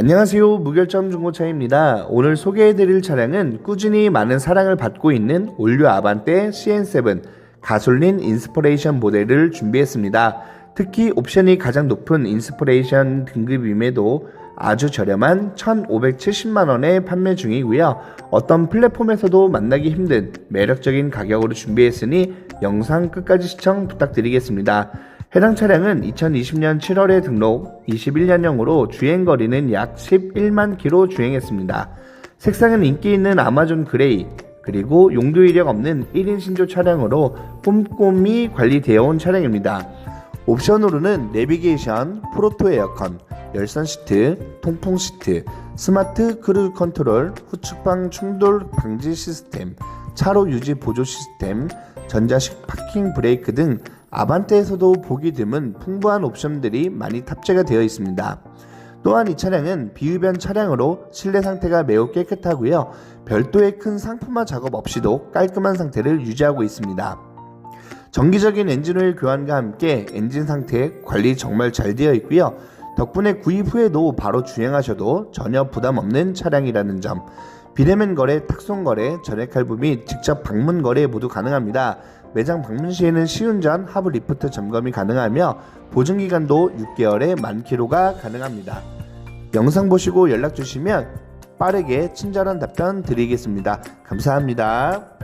안녕하세요. 무결점 중고차입니다. 오늘 소개해드릴 차량은 꾸준히 많은 사랑을 받고 있는 올류 아반떼 CN7 가솔린 인스퍼레이션 모델을 준비했습니다. 특히 옵션이 가장 높은 인스퍼레이션 등급임에도 아주 저렴한 1,570만원에 판매 중이고요. 어떤 플랫폼에서도 만나기 힘든 매력적인 가격으로 준비했으니 영상 끝까지 시청 부탁드리겠습니다. 해당 차량은 2020년 7월에 등록, 21년형으로 주행거리는 약 11만 킬로 주행했습니다. 색상은 인기 있는 아마존 그레이, 그리고 용도 이력 없는 1인 신조 차량으로 꼼꼼히 관리되어 온 차량입니다. 옵션으로는 내비게이션, 프로토 에어컨, 열선 시트, 통풍 시트, 스마트 크루즈 컨트롤, 후측방 충돌 방지 시스템, 차로 유지 보조 시스템, 전자식 파킹 브레이크 등 아반떼에서도 보기 드문 풍부한 옵션들이 많이 탑재가 되어 있습니다. 또한 이 차량은 비흡연 차량으로 실내 상태가 매우 깨끗하고요. 별도의 큰 상품화 작업 없이도 깔끔한 상태를 유지하고 있습니다. 정기적인 엔진오일 교환과 함께 엔진 상태 관리 정말 잘 되어 있고요. 덕분에 구입 후에도 바로 주행하셔도 전혀 부담 없는 차량이라는 점. 비대면 거래, 탁송 거래, 전액 할부 및 직접 방문 거래 모두 가능합니다. 매장 방문 시에는 시운전, 하부 리프트 점검이 가능하며 보증 기간도 6개월에 만 킬로가 가능합니다. 영상 보시고 연락 주시면 빠르게 친절한 답변 드리겠습니다. 감사합니다.